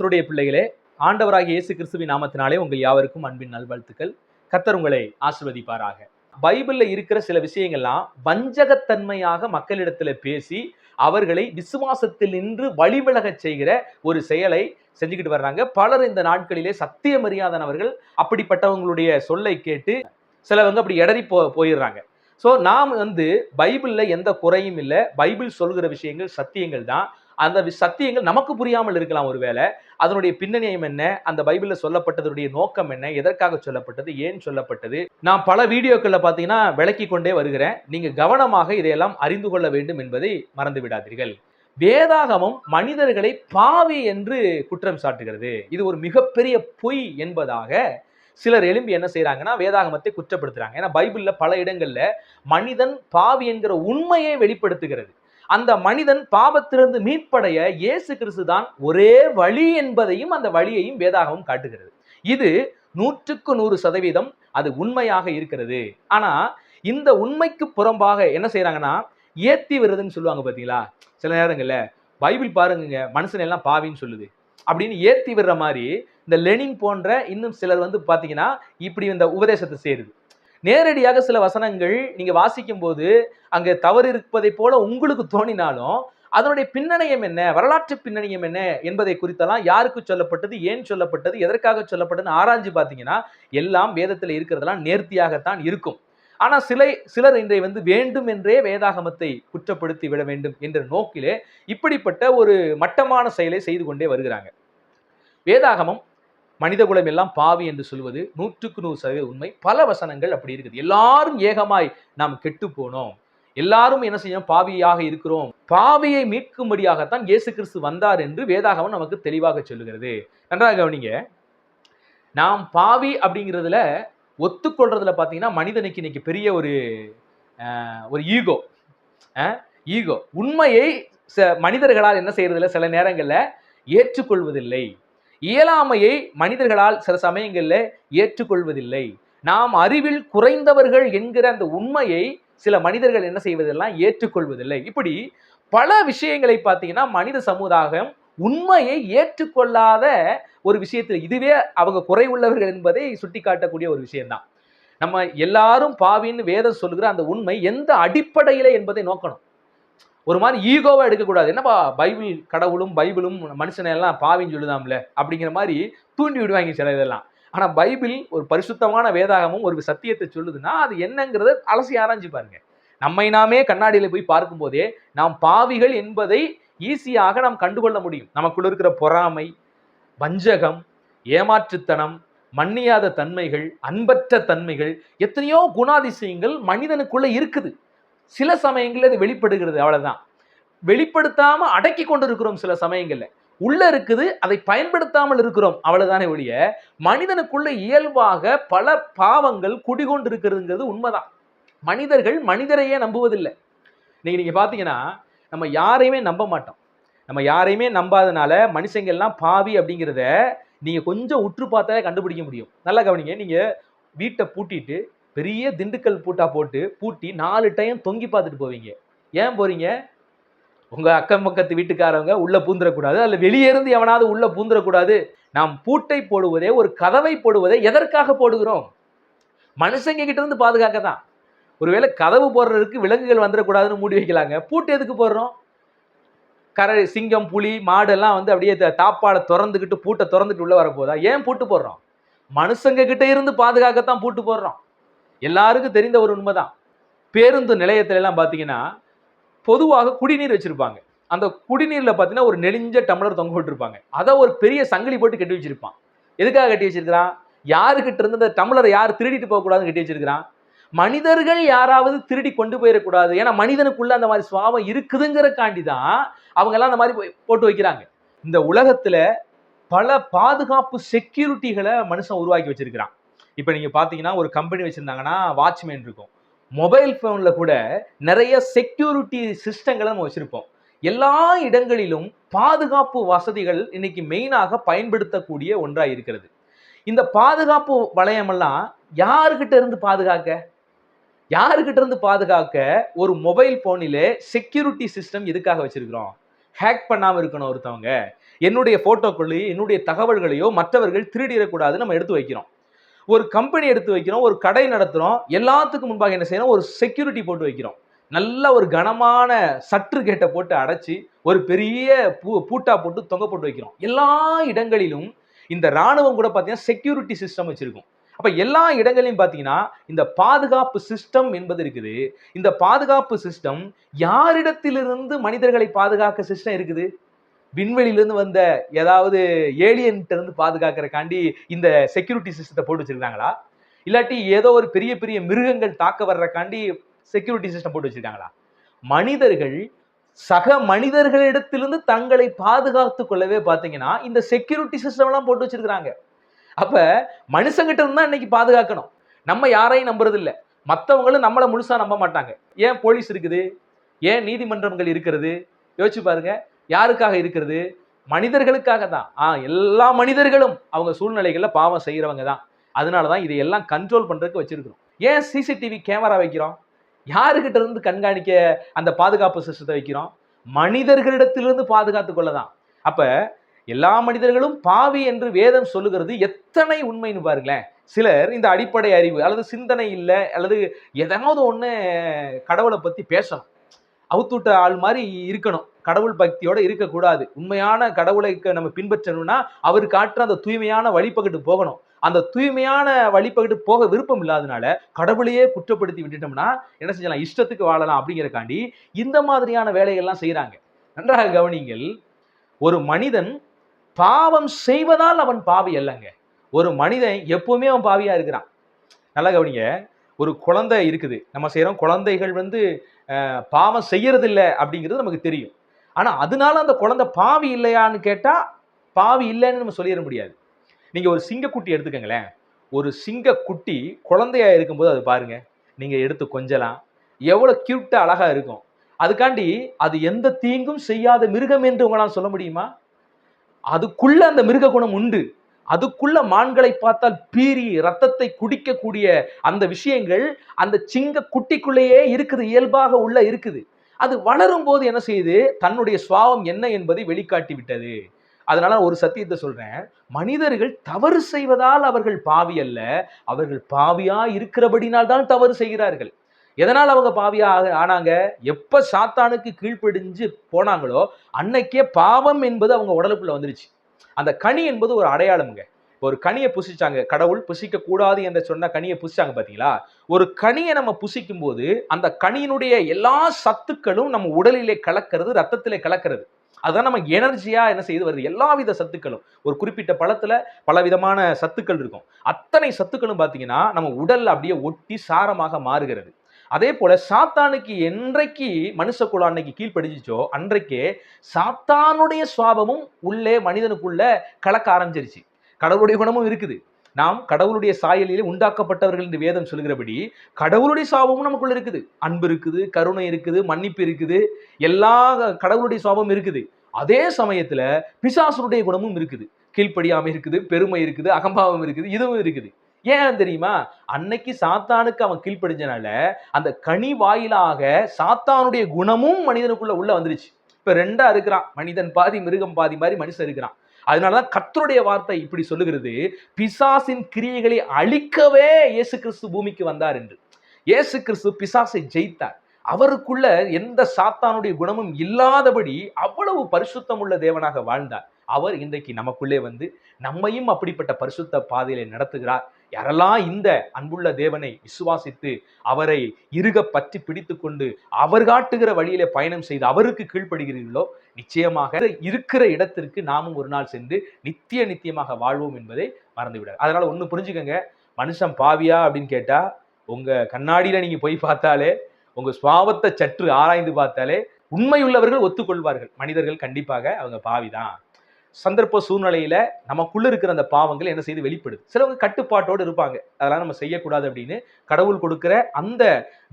கர்த்தருடைய பிள்ளைகளே ஆண்டவராகிய இயேசு கிறிஸ்துவின் நாமத்தினாலே உங்கள் யாவருக்கும் அன்பின் நல்வாழ்த்துக்கள். கர்த்தர் உங்களை ஆசிர்வதிப்பாராக. பைபிளில் இருக்கிற சில விஷயங்கள்லாம் வஞ்சகத்தன்மையாக மக்களிடத்துல பேசி அவர்களை விசுவாசத்தில் நின்று வழிவிலகச் செய்கிற ஒரு செயலை செஞ்சுக்கிட்டு வர்றாங்க. பலர் இந்த நாட்களிலே சத்தியமரியாதனவர்கள் அப்படிப்பட்டவங்களுடைய சொல்லை கேட்டு சிலவங்க அப்படி இடறி போ போயிடுறாங்க. ஸோ நாம் வந்து பைபிளில் எந்த குறையும் இல்லை. பைபிள் சொல்கிற விஷயங்கள் சத்தியங்கள் தான். அந்த சத்தியங்கள் நமக்கு புரியாமல் இருக்கலாம் ஒருவேளை அதனுடைய பின்னணியம் என்ன? அந்த பைபிளில் சொல்லப்பட்டதனுடைய நோக்கம் என்ன? எதற்காக சொல்லப்பட்டது? ஏன் சொல்லப்பட்டது? நான் பல வீடியோக்களில் பார்த்தீங்கன்னா விளக்கி கொண்டே வருகிறேன். நீங்கள் கவனமாக இதையெல்லாம் அறிந்து கொள்ள வேண்டும் என்பதை மறந்து விடாதீர்கள். வேதாகமம் மனிதர்களை பாவி என்று குற்றம் சாட்டுகிறது. இது ஒரு மிகப்பெரிய பொய் என்பதாக சிலர் எழும்பி என்ன செய்கிறாங்கன்னா வேதாகமத்தை குற்றப்படுத்துறாங்க. ஏன்னா பைபிள்ல பல இடங்கள்ல மனிதன் பாவி என்கிற உண்மையை வெளிப்படுத்துகிறது. அந்த மனிதன் பாவத்திலிருந்து மீட்படைய இயேசு கிறிஸ்து தான் ஒரே வழி என்பதையும் அந்த வழியையும் வேதாகவும் காட்டுகிறது. இது நூற்றுக்கு நூறு சதவீதம் அது உண்மையாக இருக்கிறது. ஆனா இந்த உண்மைக்கு புறம்பாக என்ன செய்யறாங்கன்னா ஏத்தி வருதுன்னு சொல்லுவாங்க பாத்தீங்களா? சில நேரங்கள்ல பைபிள் பாருங்க மனுஷன் எல்லாம் பாவின்னு சொல்லுது. அப்படின்னு ஏத்தி விடுற மாதிரி இந்த லெனின் போன்ற இன்னும் சிலர் வந்து பாத்தீங்கன்னா இப்படி இந்த உபதேசத்தை சேருது நேரடியாக சில வசனங்கள் நீங்க வாசிக்கும் போது அங்கே தவறு இருப்பதை போல உங்களுக்கு தோணினாலும் அதனுடைய பின்னணியம் என்ன? வரலாற்று பின்னணியம் என்ன என்பதை குறித்தெல்லாம் யாருக்கு சொல்லப்பட்டது ஏன் சொல்லப்பட்டது எதற்காக சொல்லப்பட்டதுன்னு ஆராய்ஞ்சு பார்த்தீங்கன்னா எல்லாம் வேதத்தில் இருக்கிறதெல்லாம் நேர்த்தியாகத்தான் இருக்கும். ஆனால் சிலை சிலர் இன்றை வந்து வேண்டும் என்றே வேதாகமத்தை குற்றப்படுத்தி விட வேண்டும் என்ற நோக்கிலே இப்படிப்பட்ட ஒரு மட்டமான செயலை செய்து கொண்டே வருகிறாங்க. வேதாகமம் மனிதகுலம் எல்லாம் பாவி என்று சொல்வது நூற்றுக்கு நூறு சதவீத உண்மை. பல வசனங்கள் அப்படி இருக்குது. எல்லாரும் ஏகமாய் நாம் கெட்டு போனோம். எல்லாரும் என்ன செய்யணும்? பாவியாக இருக்கிறோம். பாவியை மீட்கும்படியாகத்தான் இயேசு கிறிஸ்து வந்தார் என்று வேதாகவன் நமக்கு தெளிவாக சொல்லுகிறது. நன்றாக கவனிங்க. நாம் பாவி அப்படிங்கிறதுல ஒத்துக்கொள்றதுல பார்த்தீங்கன்னா மனிதனுக்கு இன்னைக்கு பெரிய ஒரு ஒரு ஈகோ. ஈகோ. உண்மையை ச- மனிதர்களால் என்ன செய்யறதில்ல? சில நேரங்களில் ஏற்றுக்கொள்வதில்லை. இயலாமையை மனிதர்களால் சில சமயங்களில் ஏற்றுக்கொள்வதில்லை. நாம் அறிவில் குறைந்தவர்கள் என்கிற அந்த உண்மையை சில மனிதர்கள் என்ன செய்வதெல்லாம் ஏற்றுக்கொள்வதில்லை. இப்படி பல விஷயங்களை பார்த்தீங்கன்னா மனித சமுதாயம் உண்மையை ஏற்றுக்கொள்ளாத ஒரு விஷயத்தில் இதுவே அவங்க குறை உள்ளவர்கள் என்பதை சுட்டிக்காட்டக்கூடிய ஒரு விஷயம்தான். நம்ம எல்லாரும் பாவின்னு வேதம் சொல்லுகிற அந்த உண்மை எந்த அடிப்படையில என்பதை நோக்கணும். ஒரு மாதிரி ஈகோவாக எடுக்கக்கூடாது. என்னப்பா பைபிள் கடவுளும் பைபிளும் மனுஷனை எல்லாம் பாவின்னு சொல்லுதாம்ல? அப்படிங்கிற மாதிரி தூண்டி விடுவாங்க சில இதெல்லாம். ஆனால் பைபிள் ஒரு பரிசுத்தமான வேதாகமும் ஒரு சத்தியத்தை சொல்லுதுன்னா அது என்னங்கிறத அலசி ஆராய்ஞ்சு பாருங்க. நம்மை நாமே கண்ணாடியில் போய் பார்க்கும்போதே நாம் பாவிகள் என்பதை ஈஸியாக நாம் கண்டுகொள்ள முடியும். நமக்குள்ள இருக்கிற பொறாமை வஞ்சகம் ஏமாற்றுத்தனம் மன்னியாத தன்மைகள் அன்பற்ற தன்மைகள் எத்தனையோ குணாதிசயங்கள் மனிதனுக்குள்ள இருக்குது. சில சமயங்களில் அது வெளிப்படுகிறது அவ்வளவுதான். வெளிப்படுத்தாமல் அடக்கி கொண்டு இருக்கிறோம் சில சமயங்களில். உள்ள இருக்குது அதை பயன்படுத்தாமல் இருக்கிறோம் அவ்வளவுதானே ஒழிய மனிதனுக்குள்ள இயல்பாக பல பாவங்கள் குடிகொண்டு இருக்கிறதுங்கிறது உண்மைதான். மனிதர்கள் மனிதரையே நம்புவதில்லை. இன்னைக்கு நீங்க பாத்தீங்கன்னா நம்ம யாரையுமே நம்ப மாட்டோம். நம்ம யாரையுமே நம்பாதனால மனுஷங்கள்லாம் பாவி அப்படிங்கிறத நீங்க கொஞ்சம் உற்று பார்த்தாலே கண்டுபிடிக்க முடியும். நல்லா கவனிங்க நீங்க வீட்டை பூட்டிட்டு பெரிய திண்டுக்கல் பூட்டா போட்டு பூட்டி நாலு டைம் தொங்கி பார்த்துட்டு போவீங்க. ஏன் போறீங்க? உங்க அக்கம் பக்கத்து வீட்டுக்காரவங்க உள்ள பூந்துடக்கூடாது அல்ல வெளியே இருந்து எவனாவது உள்ள பூந்துடக்கூடாது நாம் பூட்டை போடுவதே ஒரு கதவை போடுவதே எதற்காக போடுகிறோம்? மனுஷங்க கிட்ட இருந்து பாதுகாக்க தான். ஒருவேளை கதவு போடுறதுக்கு விலங்குகள் வந்துடக்கூடாதுன்னு மூடி வைக்கலாங்க. பூட்டு எதுக்கு போடுறோம்? கரை சிங்கம் புலி மாடெல்லாம் வந்து அப்படியே த- தாப்பாடை திறந்துக்கிட்டு பூட்டை திறந்துட்டு உள்ள வரப்போதா? ஏன் பூட்டு போடுறோம்? மனுஷங்க கிட்ட இருந்து பாதுகாக்கத்தான் பூட்டு போடுறோம். எல்லாருக்கும் தெரிந்த ஒரு உண்மைதான். பேருந்து நிலையத்திலலாம் பார்த்தீங்கன்னா பொதுவாக குடிநீர் வச்சிருப்பாங்க. அந்த குடிநீரில் பார்த்தீங்கன்னா ஒரு நெளிஞ்ச டம்ளர் தொங்க விட்டுருப்பாங்க. அதை ஒரு பெரிய சங்கிலி போட்டு கட்டி வச்சிருப்பான். எதுக்காக கட்டி வச்சிருக்கிறான்? யாருக்கிட்ட இருந்து அந்த டம்ளரை யார் திருடிட்டு போகக்கூடாதுன்னு கட்டி வச்சிருக்கிறான்? மனிதர்கள் யாராவது திருடி கொண்டு போயிடக்கூடாது. ஏன்னா மனிதனுக்குள்ள அந்த மாதிரி சுவாபம் இருக்குதுங்கிறக்காண்டி தான் அவங்க எல்லாம் அந்த மாதிரி போய் போட்டு வைக்கிறாங்க. இந்த உலகத்தில் பல பாதுகாப்பு செக்யூரிட்டிகளை மனுஷன் உருவாக்கி வச்சிருக்கிறான். இப்போ நீங்கள் பார்த்தீங்கன்னா ஒரு கம்பெனி வச்சுருந்தாங்கன்னா வாட்ச்மேன் இருக்கும். மொபைல் ஃபோனில் கூட நிறைய செக்யூரிட்டி சிஸ்டங்களை நம்ம வச்சுருப்போம். எல்லா இடங்களிலும் பாதுகாப்பு வசதிகள் இன்னைக்கு மெயினாக பயன்படுத்தக்கூடிய ஒன்றாக இருக்கிறது. இந்த பாதுகாப்பு வளையமெல்லாம் யாருக்கிட்ட இருந்து பாதுகாக்க? யாருக்கிட்ட இருந்து பாதுகாக்க ஒரு மொபைல் ஃபோனிலே செக்யூரிட்டி சிஸ்டம் எதுக்காக வச்சிருக்கிறோம்? ஹேக் பண்ணாமல் இருக்கணும் ஒருத்தவங்க. என்னுடைய ஃபோட்டோக்களையோ என்னுடைய தகவல்களையோ மற்றவர்கள் திருடிடக்கூடாது நம்ம எடுத்து வைக்கிறோம். ஒரு கம்பெனி எடுத்து வைக்கிறோம் ஒரு கடை நடத்துகிறோம் எல்லாத்துக்கும் முன்பாக என்ன செய்யறோம் ஒரு செக்யூரிட்டி போட்டு வைக்கிறோம். நல்ல ஒரு கனமான சற்று கேட்டை போட்டு அடைச்சி ஒரு பெரிய பூ பூட்டா போட்டு தொங்க போட்டு வைக்கிறோம். எல்லா இடங்களிலும் இந்த ராணுவம் கூட பார்த்தீங்கன்னா செக்யூரிட்டி சிஸ்டம் வச்சுருக்கும். அப்போ எல்லா இடங்களையும் பார்த்தீங்கன்னா இந்த பாதுகாப்பு சிஸ்டம் என்பது இருக்குது. இந்த பாதுகாப்பு சிஸ்டம் யாரிடத்திலிருந்து மனிதர்களை பாதுகாக்க சிஸ்டம் இருக்குது? விண்வெளியிலேருந்து வந்த ஏதாவது ஏலியன்ட்ட இருந்து பாதுகாக்கிறக்காண்டி இந்த செக்யூரிட்டி சிஸ்டத்தை போட்டு வச்சிருக்காங்களா? இல்லாட்டி ஏதோ ஒரு பெரிய பெரிய மிருகங்கள் தாக்க வர்றக்காண்டி செக்யூரிட்டி சிஸ்டம் போட்டு வச்சிருக்காங்களா? மனிதர்கள் சக மனிதர்களிடத்திலிருந்து தங்களை பாதுகாத்து கொள்ளவே பார்த்தீங்கன்னா இந்த செக்யூரிட்டி சிஸ்டம்லாம் போட்டு வச்சிருக்கிறாங்க. அப்போ மனுஷங்கிட்ட இருந்தால் இன்னைக்கு பாதுகாக்கணும். நம்ம யாரையும் நம்புறதில்ல. மற்றவங்களும் நம்மளை முழுசாக நம்ப மாட்டாங்க. ஏன் போலீஸ் இருக்குது? ஏன் நீதிமன்றங்கள் இருக்கிறது? யோசிச்சு பாருங்க. யாருக்காக இருக்கிறது? மனிதர்களுக்காக தான் ஆ எல்லா மனிதர்களும் அவங்க சூழ்நிலைகளில் பாவம் செய்கிறவங்க தான். அதனால தான் இதையெல்லாம் கண்ட்ரோல் பண்ணுறதுக்கு வச்சுருக்கிறோம். ஏன் சிசிடிவி கேமரா வைக்கிறோம்? யாருக்கிட்ட இருந்து கண்காணிக்க அந்த பாதுகாப்பு சிஸ்டத்தை வைக்கிறோம்? மனிதர்களிடத்திலிருந்து பாதுகாத்து கொள்ளதான். அப்போ எல்லா மனிதர்களும் பாவி என்று வேதம் சொல்லுகிறது எத்தனை உண்மைன்னு பாருங்களேன். சிலர் இந்த அடிப்படை அறிவு அல்லது சிந்தனை இல்லை அல்லது எதாவது ஒன்று கடவுளை பற்றி பேசணும். அவுத்துட்ட ஆள் மாதிரி இருக்கணும். கடவுள் பக்தியோட இருக்கக்கூடாது. உண்மையான கடவுளை நம்ம பின்பற்றணும்னா அவர் காட்டுற அந்த தூய்மையான வழிபகிட்டு போகணும். அந்த தூய்மையான வழிபகிட்டு போக விருப்பம் இல்லாதனால கடவுளையே குற்றப்படுத்தி விட்டுட்டோம்னா என்ன செஞ்சலாம்? இஷ்டத்துக்கு வாழலாம் அப்படிங்கிறக்காண்டி இந்த மாதிரியான வேலைகள்லாம் செய்கிறாங்க நன்றாக கவனிங்கள் ஒரு மனிதன் பாவம் செய்வதால் அவன் பாவி அல்லங்க. ஒரு மனிதன் எப்பவுமே அவன் பாவியாக இருக்கிறான். நல்லா கவனிங்க ஒரு குழந்தை இருக்குது. நம்ம செய்கிறோம் குழந்தைகள் வந்து பாவம் செய்யறதில்லை அப்படிங்கிறது நமக்கு தெரியும். ஆனால் அதனால அந்த குழந்தை பாவி இல்லையான்னு கேட்டால் பாவி இல்லைன்னு நம்ம சொல்லிட முடியாது. நீங்கள் ஒரு சிங்கக்குட்டி எடுத்துக்கங்களேன். ஒரு சிங்கக்குட்டி குழந்தையாக இருக்கும்போது அது பாருங்கள் நீங்கள் எடுத்து கொஞ்சலாம். எவ்வளோ க்யூட்டாக அழகாக இருக்கும். அதுக்காண்டி அது எந்த தீங்கும் செய்யாத மிருகம் என்று உங்களால் சொல்ல முடியுமா? அதுக்குள்ள அந்த மிருக குணம் உண்டு. அதுக்குள்ள மான்களை பார்த்தால் பீறி ரத்தத்தை குடிக்கக்கூடிய அந்த விஷயங்கள் அந்த சிங்க குட்டிக்குள்ளேயே இருக்குது இயல்பாக உள்ள இருக்குது. அது வளரும் போது என்ன செய்யுது? தன்னுடைய சுவாவம் என்ன என்பதை வெளிக்காட்டி விட்டது. அதனால ஒரு சத்தியத்தை சொல்றேன். மனிதர்கள் தவறு செய்வதால் அவர்கள் பாவி அல்ல. அவர்கள் பாவியா இருக்கிறபடினால் தான் தவறு செய்கிறார்கள். எதனால் அவங்க பாவியா ஆக- ஆனாங்க? எப்ப சாத்தானுக்கு கீழ்ப்படிஞ்சு போனாங்களோ அன்னைக்கே பாவம் என்பது அவங்க உடலுக்குள்ள வந்துருச்சு. அந்த கனி என்பது ஒரு அடையாளம்ங்க. ஒரு கனியை புசிச்சாங்க. கடவுள் புசிக்க கூடாது என்று சொன்ன கனியை புசிச்சாங்க பார்த்தீங்களா? ஒரு கனியை நம்ம புசிக்கும் போது அந்த கனியினுடைய எல்லா சத்துக்களும் நம்ம உடலிலே கலக்கிறது ரத்தத்திலே கலக்கிறது. அதுதான் நம்ம எனர்ஜியா என்ன செய்து வருது? எல்லா வித சத்துக்களும். ஒரு குறிப்பிட்ட பழத்துல பல விதமான சத்துக்கள் இருக்கும். அத்தனை சத்துக்களும் பார்த்தீங்கன்னா நம்ம உடல்ல அப்படியே ஒட்டி சாரமாக மாறுகிறது. அதே போல சாத்தானுக்கு என்றைக்கு மனுஷ மனுஷக்குழு அன்னைக்கு கீழ்ப்படிச்சிச்சோ அன்றைக்கே சாத்தானுடைய சுவாபமும் உள்ளே மனிதனுக்குள்ள கலக்க ஆரம்பிச்சிருச்சு. கடவுளுடைய குணமும் இருக்குது. நாம் கடவுளுடைய சாயலிலே உண்டாக்கப்பட்டவர்கள் என்று வேதம் சொல்கிறபடி கடவுளுடைய சாபமும் நமக்குள்ள இருக்குது. அன்பு இருக்குது கருணை இருக்குது மன்னிப்பு இருக்குது. எல்லா கடவுளுடைய சாபமும் இருக்குது. அதே சமயத்துல பிசாசுடைய குணமும் இருக்குது. கீழ்ப்படியாமை இருக்குது பெருமை இருக்குது அகம்பாவம் இருக்குது இதுவும் இருக்குது. ஏன் தெரியுமா? அன்னைக்கு சாத்தானுக்கு அவன் கீழ்ப்படிஞ்சனால அந்த கனி வாயிலாக சாத்தானுடைய குணமும் மனிதனுக்குள்ள உள்ள வந்துருச்சு. இப்ப ரெண்டா இருக்கிறான். மனிதன் பாதி மிருகம் பாதி மாதிரி மனுஷன் இருக்கிறான். அதனால தான் கர்த்தருடைய வார்த்தை இப்படி சொல்லுகிறது. பிசாசின் கிரியைகளை அழிக்கவே இயேசு கிறிஸ்து பூமிக்கு வந்தார் என்று. இயேசு கிறிஸ்து பிசாசை ஜெயித்தார். அவருக்குள்ள எந்த சாத்தானுடைய குணமும் இல்லாதபடி அவ்வளவு பரிசுத்தம் உள்ள தேவனாக வாழ்ந்தார். அவர் இன்றைக்கு நமக்குள்ளே வந்து நம்மையும் அப்படிப்பட்ட பரிசுத்த பாதையில நடத்துகிறார். யாரெல்லாம் இந்த அன்புள்ள தேவனை விசுவாசித்து அவரை இருக பற்றி பிடித்து கொண்டு அவர் காட்டுகிற வழியிலே பயணம் செய்து அவருக்கு கீழ்ப்படுகிறீர்களோ நிச்சயமாக இருக்கிற இடத்திற்கு நாமும் ஒரு நாள் சென்று நித்திய நித்தியமாக வாழ்வோம் என்பதை மறந்துவிடார் அதனால ஒன்று புரிஞ்சுக்கோங்க. மனுஷன் பாவியா அப்படின்னு கேட்டா உங்க கண்ணாடியில நீங்க போய் பார்த்தாலே உங்க சுவாபத்தை சற்று ஆராய்ந்து பார்த்தாலே உண்மையுள்ளவர்கள் ஒத்துக்கொள்வார்கள். மனிதர்கள் கண்டிப்பாக அவங்க பாவிதான். சந்தர்ப்ப சூழ்நிலையில நமக்குள்ள இருக்கிற அந்த பாவங்கள் என்ன செய்து வெளிப்படுது. சிலவங்க கட்டுப்பாட்டோடு இருப்பாங்க. அதெல்லாம் நம்ம செய்யக்கூடாது அப்படின்னு கடவுள் கொடுக்கிற அந்த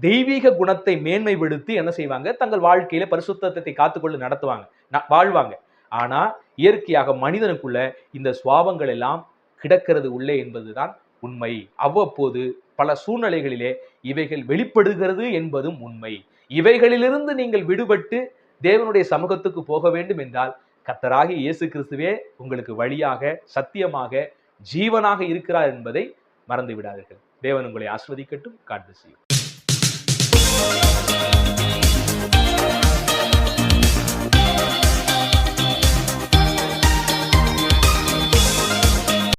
தெய்வீக குணத்தை மேன்மைப்படுத்தி என்ன செய்வாங்க? தங்கள் வாழ்க்கையில பரிசுத்தத்தை காத்துக்கொண்டு நடத்துவாங்க. வாழ்வாங்க. ஆனா இயற்கையாக மனிதனுக்குள்ள இந்த சுவாபங்கள் எல்லாம் கிடக்கிறது உள்ளே என்பதுதான் உண்மை. அவ்வப்போது பல சூழ்நிலைகளிலே இவைகள் வெளிப்படுகிறது என்பதும் உண்மை. இவைகளிலிருந்து நீங்கள் விடுபட்டு தேவனுடைய சமூகத்துக்கு போக வேண்டும் என்றால் கத்தராகி இயேசு கிறிஸ்துவே உங்களுக்கு வழியாக சத்தியமாக ஜீவனாக இருக்கிறார் என்பதை மறந்து விடாதீர்கள் தேவன் உங்களை ஆஸ்வதிக்கட்டும் காட் bless you.